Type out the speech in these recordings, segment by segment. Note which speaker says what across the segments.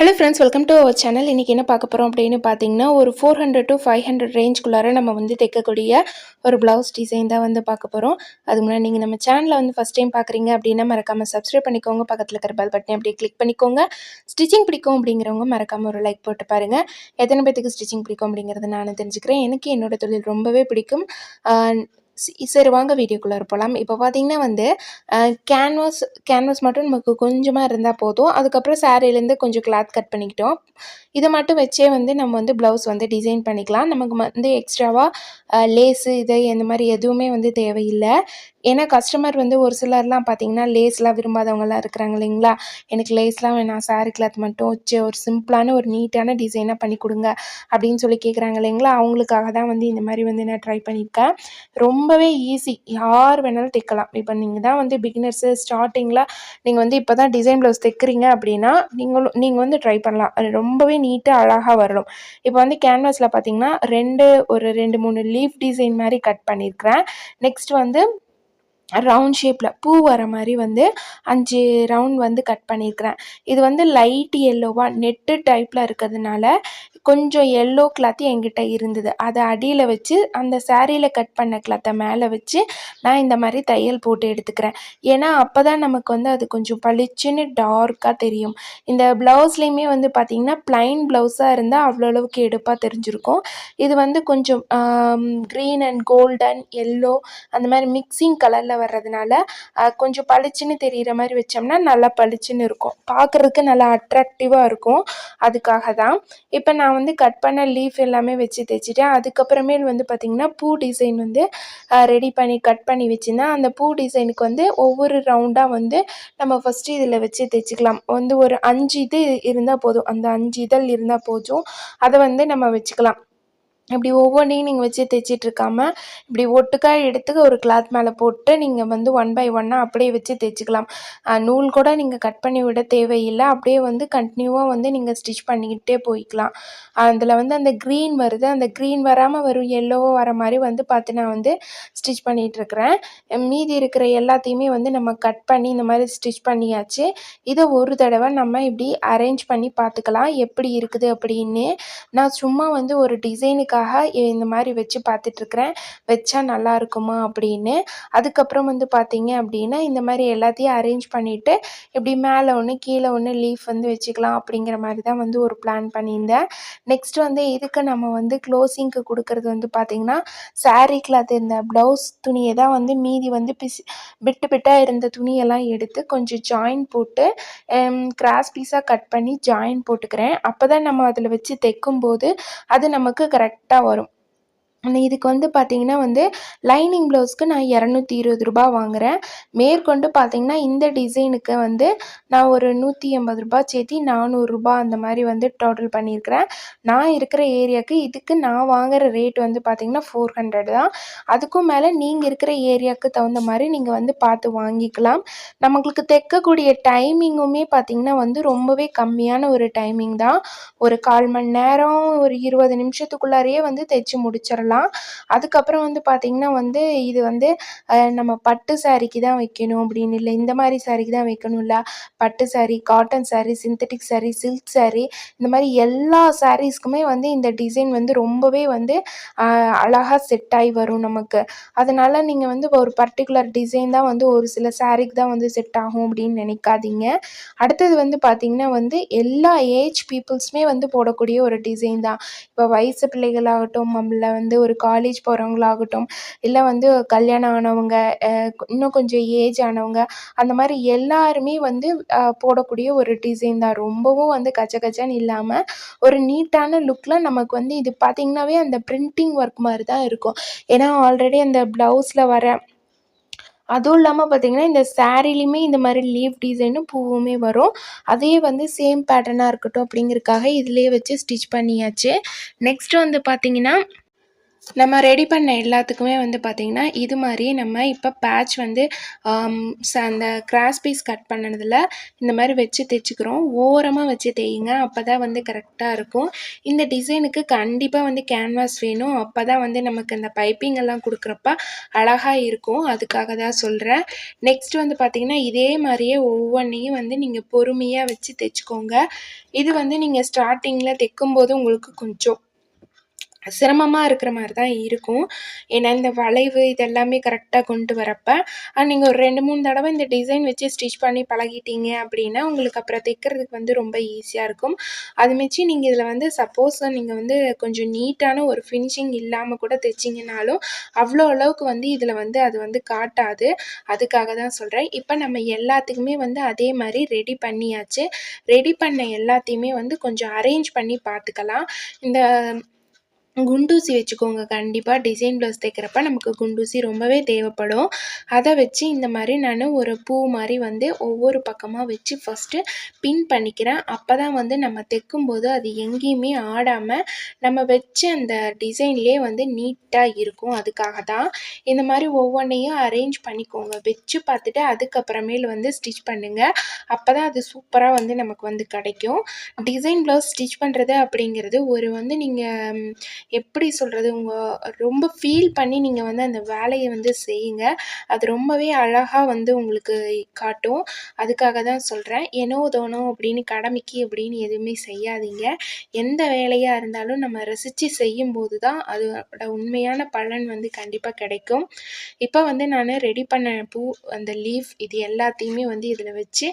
Speaker 1: Hello friends welcome to our channel இன்றைக்கி என்ன பார்க்க போகிறோம் அப்படின்னு பார்த்தீங்கன்னா ஒரு four hundred to five hundred ரேஞ்ச்குள்ளார நம்ம வந்து தைக்கக்கூடிய ஒரு ப்ளவுஸ் டிசைன் தான் வந்து பார்க்க போகிறோம் அது முன்னாடி நீங்கள் நம்ம சேனலில் வந்து ஃபஸ்ட் டைம் பார்க்குறீங்க அப்படின்னா மறக்காமல் சப்ஸ்கிரைப் பண்ணிக்கோங்க. பக்கத்தில் இருக்கிற பெல் பட்டனை அப்படியே கிளிக் பண்ணிக்கோங்க. ஸ்டிச்சிங் பிடிக்கும் அப்படிங்கிறவங்க மறக்காமல் ஒரு லைக் போட்டு பாருங்கள் எத்தனை பேத்துக்கு ஸ்டிச்சிங் பிடிக்கும் அப்படிங்கிறத நான் தெரிஞ்சுக்கிறேன். எனக்கு என்னோட தொழில் ரொம்பவே பிடிக்கும். சரி வாங்க வீடியோக்குள்ளே போகலாம் இப்போ பார்த்தீங்கன்னா வந்து கேன்வாஸ் கேன்வாஸ் மட்டும் நமக்கு கொஞ்சமாக இருந்தால் போதும். அதுக்கப்புறம் சாரிலேருந்து கொஞ்சம் கிளாத் கட் பண்ணிக்கிட்டோம். இதை மட்டும் வச்சே வந்து நம்ம வந்து ப்ளவுஸ் வந்து டிசைன் பண்ணிக்கலாம். நமக்கு வந்து எக்ஸ்ட்ராவாக லேஸு இது இந்த மாதிரி எதுவுமே வந்து தேவையில்லை. ஏன்னா கஸ்டமர் வந்து ஒரு சிலர்லாம் பார்த்தீங்கன்னா லேஸ்லாம் விரும்பாதவங்கலாம் இருக்கிறாங்க இல்லைங்களா? எனக்கு லேஸ்லாம் வேணாம் சாரி கிளாத் மட்டும் வச்சு ஒரு சிம்பிளான ஒரு நீட்டான டிசைனாக பண்ணி கொடுங்க அப்படின்னு சொல்லி கேட்குறாங்க இல்லைங்களா? அவங்களுக்காக தான் வந்து இந்த மாதிரி வந்து நான் ட்ரை பண்ணியிருக்கேன். ரொம்பவே ஈஸி யார் வேணாலும் தைக்கலாம். இப்போ நீங்கள் தான் வந்து பிகினர்ஸு ஸ்டார்டிங்கில் நீங்கள் வந்து இப்போ தான் டிசைன் ப்ளவுஸ் தைக்கிறீங்க அப்படின்னா நீங்களும் நீங்கள் வந்து ட்ரை பண்ணலாம். அது ரொம்பவே நீட்டாக அழகாக வரணும். இப்போ வந்து கேன்வாஸில் பார்த்தீங்கன்னா ரெண்டு ஒரு ரெண்டு மூணு லீஃப் டிசைன் மாதிரி கட் பண்ணியிருக்கிறேன். நெக்ஸ்ட் வந்து ரவுண்ட் ஷேப்பில் பூ வர மாதிரி வந்து அஞ்சு ரவுண்ட் வந்து கட் பண்ணியிருக்கிறேன் இது வந்து லைட் எல்லோவாக நெட்டு டைப்பில் இருக்கிறதுனால கொஞ்சம் எல்லோ கிளாத்து என்கிட்ட இருந்தது. அதை அடியில் வச்சு அந்த சாரியில் கட் பண்ண கிளாத்தை மேலே வச்சு நான் இந்த மாதிரி தையல் போட்டு எடுத்துக்கிறேன். ஏன்னா அப்போ தான் நமக்கு வந்து அது கொஞ்சம் பளிச்சுன்னு டார்க்காக தெரியும். இந்த ப்ளவுஸ்லேயுமே வந்து பார்த்திங்கன்னா ப்ளைன் ப்ளவுஸாக இருந்தால் அவ்வளோ அளவுக்கு எடுப்பாக தெரிஞ்சிருக்கும். இது வந்து கொஞ்சம் க்ரீன் அண்ட் கோல்டன் எல்லோ அந்த மாதிரி மிக்சிங் கலரில் வர்றதுனால கொஞ்சம் பளிச்சுன்னு தெரிகிற மாதிரி வச்சோம்னா நல்லா பளிச்சுன்னு இருக்கும். பார்க்குறதுக்கு நல்லா அட்ராக்டிவாக இருக்கும். அதுக்காக தான். இப்போ நான் வந்து கட் பண்ண லீஃப் எல்லாமே வச்சு தைச்சிட்டேன் அதுக்கப்புறமேல் வந்து பார்த்திங்கன்னா பூ டிசைன் வந்து ரெடி பண்ணி கட் பண்ணி வச்சுருந்தேன். அந்த பூ டிசைனுக்கு வந்து ஒவ்வொரு ரவுண்டாக வந்து நம்ம ஃபஸ்ட்டு இதில் வச்சு தைச்சிக்கலாம் வந்து ஒரு அஞ்சு இது இருந்தால் போதும். அந்த அஞ்சு இதழ் இருந்தால் போதும். அதை வந்து நம்ம வச்சுக்கலாம். இப்படி ஒவ்வொன்றையும் நீங்கள் வச்சு தைச்சிட்டு இருக்காம இப்படி ஒட்டுக்கா எடுத்து ஒரு கிளாத் மேலே போட்டு நீங்கள் வந்து ஒன் பை ஒன்னாக அப்படியே வச்சு தைச்சிக்கலாம் நூல் கூட நீங்கள் கட் பண்ணி விட தேவையில்லை. அப்படியே வந்து கண்டினியூவாக வந்து நீங்கள் ஸ்டிச் பண்ணிக்கிட்டே போய்க்கலாம். அதில் வந்து அந்த க்ரீன் வருது. அந்த க்ரீன் வராமல் வரும் எல்லோவோ வர மாதிரி வந்து பார்த்து நான் வந்து ஸ்டிச் பண்ணிகிட்ருக்கிறேன் மீதி இருக்கிற எல்லாத்தையுமே வந்து நம்ம கட் பண்ணி இந்த மாதிரி ஸ்டிச் பண்ணியாச்சு. இதை ஒரு தடவை நம்ம இப்படி அரேஞ்ச் பண்ணி பார்த்துக்கலாம். எப்படி இருக்குது அப்படின்னு நான் சும்மா வந்து ஒரு டிசைனுக்காக இந்த மாதிரி வச்சு பார்த்துட்ருக்குறேன். வச்சா நல்லா இருக்குமா அப்படின்னு. அதுக்கப்புறம் வந்து பார்த்தீங்க அப்படின்னா இந்த மாதிரி எல்லாத்தையும் அரேஞ்ச் பண்ணிவிட்டு இப்படி மேலே ஒன்று கீழே ஒன்று லீஃப் வந்து வச்சுக்கலாம் அப்படிங்கிற மாதிரி தான் வந்து ஒரு பிளான் பண்ணியிருந்தேன். நெக்ஸ்ட் வந்து இதுக்கு நம்ம வந்து க்ளோசிங்க்கு கொடுக்கறது வந்து பார்த்திங்கன்னா சாரீ கிளாத் இந்த ப்ளவுஸ் துணியை தான் வந்து மீதி வந்து பிசி பிட்டு பிட்டாக இருந்த துணியெல்லாம் எடுத்து கொஞ்சம் ஜாயின் போட்டு கிராஸ் பீஸாக கட் பண்ணி ஜாயின் போட்டுக்கிறேன். அப்போ தான் நம்ம அதில் வச்சு தைக்கும்போது அது நமக்கு கரெக்ட் கரெக்டாக வரும். இதுக்கு வந்து பார்த்தீங்கன்னா வந்து லைனிங் ப்ளவுஸ்க்கு நான் இரநூத்தி இருபது ரூபா வாங்குகிறேன் மேற்கொண்டு பார்த்தீங்கன்னா இந்த டிசைனுக்கு வந்து நான் ஒரு நூற்றி எண்பது ரூபா சேர்த்தி நானூறுரூபா அந்த மாதிரி வந்து டோட்டல் பண்ணியிருக்கிறேன். நான் இருக்கிற ஏரியாவுக்கு இதுக்கு நான் வாங்குற ரேட் வந்து பார்த்தீங்கன்னா ஃபோர் ஹண்ட்ரட் தான். அதுக்கும் மேலே நீங்கள் இருக்கிற ஏரியாவுக்கு தகுந்த மாதிரி நீங்கள் வந்து பார்த்து வாங்கிக்கலாம். நம்மளுக்கு தைக்கக்கூடிய டைமிங்குமே பார்த்தீங்கன்னா வந்து ரொம்பவே கம்மியான ஒரு டைமிங் தான். ஒரு கால் மணி நேரம் ஒரு இருபது நிமிஷத்துக்குள்ளாரையே வந்து தைச்சு முடிச்சிடலாம். அதுக்கப்புறம் வந்து பார்த்திங்கன்னா வந்து இது வந்து நம்ம பட்டு சாரீக்கு தான் வைக்கணும் அப்படின்னு இல்லை இந்த மாதிரி சாரீக்கு தான் வைக்கணும் இல்லை. பட்டு sari cotton sari synthetic sari silk sari இந்த மாதிரி எல்லா சாரீஸ்க்குமே வந்து இந்த டிசைன் வந்து ரொம்பவே வந்து அழகாக செட் ஆகி வரும் நமக்கு. அதனால் நீங்கள் வந்து ஒரு பர்டிகுலர் டிசைன் தான் வந்து ஒரு சில சாரீக்கு தான் வந்து செட் ஆகும் அப்படின்னு நினைக்காதீங்க. அடுத்தது வந்து பார்த்திங்கன்னா வந்து எல்லா ஏஜ் பீப்புள்ஸுமே வந்து போடக்கூடிய ஒரு டிசைன் தான். இப்போ வயசு பிள்ளைகளாகட்டும் நம்மள வந்து ஒரு காலேஜ் போகிறவங்களாகட்டும் இல்லை வந்து கல்யாணம் ஆனவங்க இன்னும் கொஞ்சம் ஏஜ் ஆனவங்க அந்த மாதிரி எல்லாருமே வந்து போடக்கூடிய ஒரு டிசைன் தான். ரொம்பவும் வந்து கச்ச கச்சன்னு இல்லாமல் ஒரு நீட்டான லுக்கில் நமக்கு வந்து இது பார்த்திங்கனாவே அந்த பிரிண்டிங் ஒர்க் மாதிரி தான் இருக்கும். ஏன்னா ஆல்ரெடி அந்த ப்ளவுஸில் வர அதுவும் இல்லாமல் பார்த்தீங்கன்னா இந்த சாரீலையுமே இந்த மாதிரி லீவ் டிசைனும் பூவுமே வரும். அதே வந்து சேம் பேட்டர்னாக இருக்கட்டும் அப்படிங்கிறதுக்காக இதிலே வச்சு ஸ்டிச் பண்ணியாச்சு. நெக்ஸ்ட் வந்து பார்த்திங்கன்னா நம்ம ரெடி பண்ண எல்லாத்துக்குமே வந்து பார்த்திங்கன்னா இது மாதிரி நம்ம இப்போ பேட்ச் வந்து ச- அந்த கிராஸ் பீஸ் கட் பண்ணதில் இந்த மாதிரி வச்சு தைச்சிக்கிறோம் ஓரமாக வச்சு தேயுங்க. அப்போ தான் வந்து கரெக்டாக இருக்கும். இந்த டிசைனுக்கு கண்டிப்பாக வந்து கேன்வாஸ் வேணும். அப்போ தான் வந்து நமக்கு இந்த பைப்பிங் எல்லாம் கொடுக்குறப்ப அழகாக இருக்கும். அதுக்காக தான் சொல்கிறேன் நெக்ஸ்ட் வந்து பார்த்திங்கன்னா இதே மாதிரியே ஒவ்வொன்றையும் வந்து நீங்கள் பொறுமையாக வச்சு தைச்சிக்கோங்க இது வந்து நீங்கள் ஸ்டார்டிங்கில் தைக்கும்போது உங்களுக்கு கொஞ்சம் சிரமமாக இருக்கிற மாதிரி தான் இருக்கும். ஏன்னா இந்த வளைவு இதெல்லாமே கரெக்டாக கொண்டு வரப்போ நீங்கள் ஒரு ரெண்டு மூணு தடவை இந்த டிசைன் வச்சு ஸ்டிச் பண்ணி பழகிட்டீங்க அப்படின்னா உங்களுக்கு அப்புறம் தைக்கிறதுக்கு வந்து ரொம்ப ஈஸியாக இருக்கும். அது மிச்சி நீங்கள் இதில் வந்து சப்போஸ் நீங்கள் வந்து கொஞ்சம் நீட்டான ஒரு ஃபினிஷிங் இல்லாமல் கூட தைச்சிங்கனாலும் அவ்வளோ அளவுக்கு வந்து இதில் வந்து அது வந்து காட்டாது. அதுக்காக தான் சொல்கிறேன் இப்போ நம்ம எல்லாத்துக்குமே வந்து அதே மாதிரி ரெடி பண்ணியாச்சு. ரெடி பண்ண எல்லாத்தையுமே வந்து கொஞ்சம் அரேஞ்ச் பண்ணி பார்த்துக்கலாம். இந்த குண்டூசி வச்சுக்கோங்க. கண்டிப்பாக டிசைன் ப்ளவுஸ் தைக்கிறப்ப நமக்கு குண்டூசி ரொம்பவே தேவைப்படும். அதை வச்சு இந்த மாதிரி நான் ஒரு பூ மாதிரி வந்து ஒவ்வொரு பக்கமாக வச்சு ஃபஸ்ட்டு பின் பண்ணிக்கிறேன். அப்போ தான் வந்து நம்ம தைக்கும்போது அது எங்கேயுமே ஆடாமல் நம்ம வச்ச அந்த டிசைன்லேயே வந்து நீட்டாக இருக்கும். அதுக்காக தான் இந்த மாதிரி ஒவ்வொன்றையும் அரேஞ்ச் பண்ணிக்கோங்க. வச்சு பார்த்துட்டு அதுக்கப்புறமேல் வந்து ஸ்டிச் பண்ணுங்கள் அப்போ தான் அது சூப்பராக வந்து நமக்கு வந்து கிடைக்கும். டிசைன் ப்ளவுஸ் ஸ்டிச் பண்ணுறது அப்படிங்கிறது ஒரு வந்து நீங்கள் எப்படி சொல்கிறது உங்கள் ரொம்ப ஃபீல் பண்ணி நீங்கள் வந்து அந்த வேலையை வந்து செய்யுங்க. அது ரொம்பவே அழகாக வந்து உங்களுக்கு காட்டும். அதுக்காக தான் சொல்கிறேன் ஏனோ தோனோ அப்படின்னு கடமைக்கு அப்படின்னு எதுவுமே செய்யாதீங்க. எந்த வேலையாக இருந்தாலும் நம்ம ரசித்து செய்யும்போது தான் அதோட உண்மையான பலன் வந்து கண்டிப்பாக கிடைக்கும். இப்போ வந்து நான் ரெடி பண்ண பூ அந்த லீஃப் இது எல்லாத்தையுமே வந்து இதில் வச்சு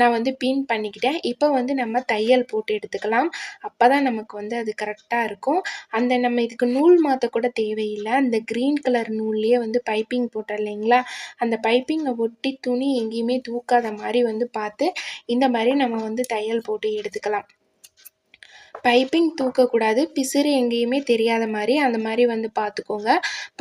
Speaker 1: நான் வந்து பின் பண்ணிக்கிட்டேன். இப்போ வந்து நம்ம தையல் போட்டு எடுத்துக்கலாம். அப்போ தான் நமக்கு வந்து அது கரெக்டாக இருக்கும். அந்த நம்ம இதுக்கு நூல் மாற்ற கூட தேவையில்லை. அந்த க்ரீன் கலர் நூல்லையே வந்து பைப்பிங் போட்டோம் இல்லைங்களா? அந்த பைப்பிங்கை ஒட்டி துணி எங்கேயுமே தூக்காத மாதிரி வந்து பார்த்து இந்த மாதிரி நம்ம வந்து தையல் போட்டு எடுத்துக்கலாம். பைப்பிங் தூக்கக்கூடாது. பிசிறு எங்கேயுமே தெரியாத மாதிரி அந்த மாதிரி வந்து பார்த்துக்கோங்க.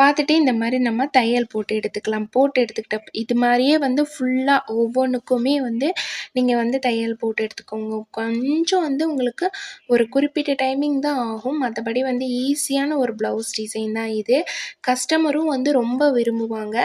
Speaker 1: பார்த்துட்டு இந்த மாதிரி நம்ம தையல் போட்டு எடுத்துக்கலாம். போட்டு எடுத்துக்கிட்ட இது மாதிரியே வந்து ஃபுல்லாக ஒவ்வொன்றுக்குமே வந்து நீங்கள் வந்து தையல் போட்டு எடுத்துக்கோங்க. கொஞ்சம் வந்து உங்களுக்கு ஒரு குறிப்பிட்ட டைமிங் தான் ஆகும். மற்றபடி வந்து ஈஸியான ஒரு ப்ளவுஸ் டிசைன் தான் இது. கஸ்டமரும் வந்து ரொம்ப விரும்புவாங்க.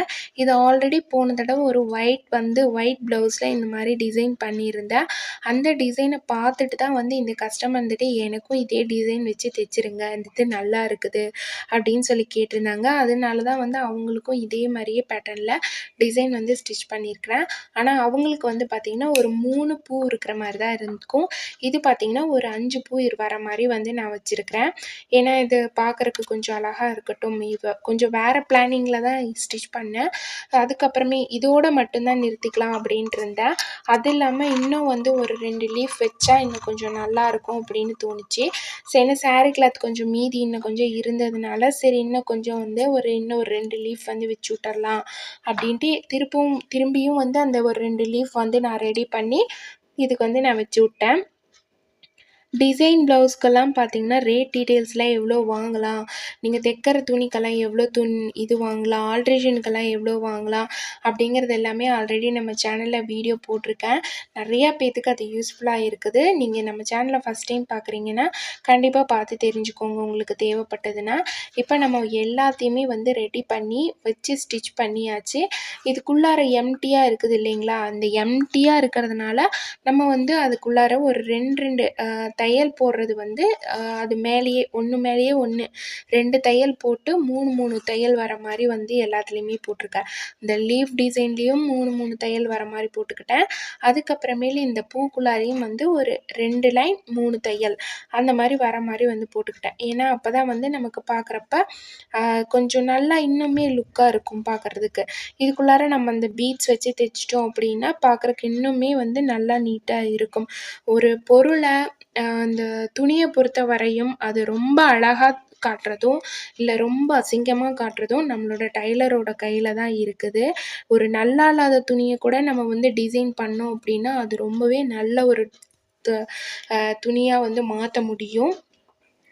Speaker 1: இது ஆல்ரெடி போன தடவை ஒரு ஒயிட் வந்து ஒயிட் ப்ளவுஸில் இந்த மாதிரி டிசைன் பண்ணியிருந்தேன். அந்த டிசைனை பார்த்துட்டு தான் வந்து இந்த கஸ்டமர் வந்துட்டு எனக்கும் இதே டிசைன் வச்சு தைச்சிருங்க. இந்த இது நல்லா இருக்குது அப்படின்னு சொல்லி கேட்டிருந்தாங்க. அதனால தான் வந்து அவங்களுக்கும் இதே மாதிரியே பேட்டர்னில் டிசைன் வந்து ஸ்டிச் பண்ணியிருக்கிறேன். ஆனால் அவங்களுக்கு வந்து பார்த்திங்கன்னா ஒரு மூணு பூ இருக்கிற மாதிரி தான் இருக்கும். இது பார்த்திங்கன்னா ஒரு அஞ்சு பூ வர மாதிரி வந்து நான் வச்சுருக்கிறேன். ஏன்னா இது பார்க்குறக்கு கொஞ்சம் அழகாக இருக்கட்டும். இது கொஞ்சம் வேறு பிளானிங்கில் தான் ஸ்டிச் பண்ணேன். அதுக்கப்புறமே இதோட மட்டும்தான் நிறுத்திக்கலாம் அப்படின்ட்டு இருந்தேன். அது இல்லாமல் இன்னும் வந்து ஒரு ரெண்டு லீஃப் வச்சா இன்னும் கொஞ்சம் நல்லா இருக்கும் அப்படின்னு தோணுச்சு சரி என்ன சாரீ கிளாத் கொஞ்சம் மீதி இன்னும் கொஞ்சம் இருந்ததுனால சரி இன்னும் கொஞ்சம் வந்து ஒரு இன்னும் ஒரு ரெண்டு லீஃப் வந்து வச்சு விட்டுறலாம் அப்படின்ட்டு திருப்பும் திரும்பியும் வந்து அந்த ஒரு ரெண்டு லீஃப் வந்து நான் ரெடி பண்ணி இதுக்கு வந்து நான் வச்சு விட்டேன். டிசைன் ப்ளவுஸ்க்கெல்லாம் பார்த்தீங்கன்னா ரேட் டீட்டெயில்ஸ்லாம் எவ்வளோ வாங்கலாம்? நீங்கள் தைக்கிற துணிக்கெல்லாம் எவ்வளோ துணி இது வாங்கலாம்? ஆல்ட்ரேஷனுக்கெல்லாம் எவ்வளோ வாங்கலாம்? அப்படிங்கிறது எல்லாமே ஆல்ரெடி நம்ம சேனலில் வீடியோ போட்டிருக்கேன். நிறையா பேத்துக்கு அது யூஸ்ஃபுல்லாக இருக்குது. நீங்கள் நம்ம சேனலை ஃபஸ்ட் டைம் பார்க்குறீங்கன்னா கண்டிப்பாக பார்த்து தெரிஞ்சுக்கோங்க உங்களுக்கு தேவைப்பட்டதுன்னா. இப்போ நம்ம எல்லாத்தையுமே வந்து ரெடி பண்ணி வச்சு ஸ்டிச் பண்ணியாச்சு. இதுக்குள்ளார எம்டியாக இருக்குது இல்லைங்களா? அந்த எம்டியாக இருக்கிறதுனால நம்ம வந்து அதுக்குள்ளார ஒரு ரெண்டு ரெண்டு தையல் போடுறது வந்து அது மேலேயே ஒன்று மேலேயே ஒன்று ரெண்டு தையல் போட்டு மூணு மூணு தையல் வர மாதிரி வந்து எல்லாத்துலேயுமே போட்டிருக்கேன். இந்த லீஃப் டிசைன்லேயும் மூணு மூணு தையல் வர மாதிரி போட்டுக்கிட்டேன். அதுக்கப்புறமேலு இந்த பூக்குள்ளாரையும் வந்து ஒரு ரெண்டு லைன் மூணு தையல் அந்த மாதிரி வர மாதிரி வந்து போட்டுக்கிட்டேன். ஏன்னா அப்போ தான் வந்து நமக்கு பார்க்குறப்ப கொஞ்சம் நல்லா இன்னுமே லுக்காக இருக்கும் பார்க்குறதுக்கு இதுக்குள்ளார நம்ம அந்த பீட்ஸ் வச்சு தைச்சிட்டோம் அப்படின்னா பார்க்குறக்கு இன்னுமே வந்து நல்லா நீட்டாக இருக்கும். ஒரு பொருளை அந்த துணியை பொறுத்த வரையும் அது ரொம்ப அழகாக காட்டுறதும் இல்லை ரொம்ப அசிங்கமாக காட்டுறதும் நம்மளோட டைலரோட கையில் தான் இருக்குது. ஒரு நல்லா இல்லாத துணியை கூட நம்ம வந்து டிசைன் பண்ணோம் அப்படின்னா அது ரொம்பவே நல்ல ஒரு துணியாக வந்து மாற்ற முடியும்.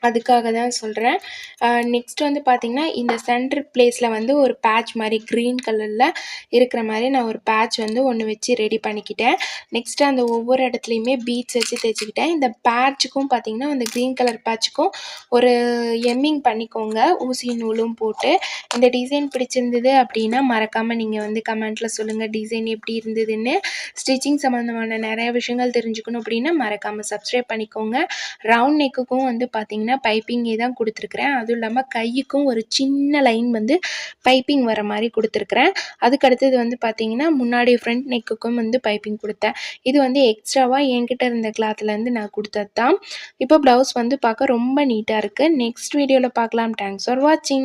Speaker 1: அதுக்காக தான் சொல்கிறேன் நெக்ஸ்ட் வந்து பார்த்திங்கன்னா இந்த சென்டர் பிளேஸில் வந்து ஒரு பேட்ச் மாதிரி க்ரீன் கலரில் இருக்கிற மாதிரி நான் ஒரு பேட்ச் வந்து ஒன்று வச்சு ரெடி பண்ணிக்கிட்டேன். நெக்ஸ்ட்டு அந்த ஒவ்வொரு இடத்துலையுமே பீட்ஸ் வச்சு தைச்சிக்கிட்டேன் இந்த பேட்சுக்கும் பார்த்திங்கன்னா அந்த க்ரீன் கலர் பேட்சுக்கும் ஒரு எம்மிங் பண்ணிக்கோங்க. ஊசி நூலும் போட்டு. இந்த டிசைன் பிடிச்சிருந்தது அப்படின்னா மறக்காமல் நீங்கள் வந்து கமெண்ட்டில் சொல்லுங்கள் டிசைன் எப்படி இருந்ததுன்னு. ஸ்டிச்சிங் சம்மந்தமான நிறைய விஷயங்கள் தெரிஞ்சுக்கணும் அப்படின்னா மறக்காமல் சப்ஸ்கிரைப் பண்ணிக்கோங்க. ரவுண்ட் நெக்குக்கும் வந்து பார்த்தீங்கன்னா பைப்பிங்கே தான் கொடுத்துருக்குறேன். அதுவும் இல்லாமல் கையுக்கும் ஒரு சின்ன லைன் வந்து பைப்பிங் வர மாதிரி கொடுத்துருக்குறேன். அதுக்கு அடுத்தது வந்து பார்த்திங்கன்னா முன்னாடி ஃப்ரண்ட் நெக்குக்கும் வந்து பைப்பிங் கொடுத்தேன். இது வந்து எக்ஸ்ட்ராவாக என்கிட்ட இருந்த கிளாத்லேருந்து நான் கொடுத்தது தான் இப்போ ப்ளவுஸ் வந்து பார்க்க ரொம்ப நீட்டாக இருக்குது நெக்ஸ்ட் வீடியோவில் பார்க்கலாம். தேங்க்ஸ் ஃபார் வாட்சிங்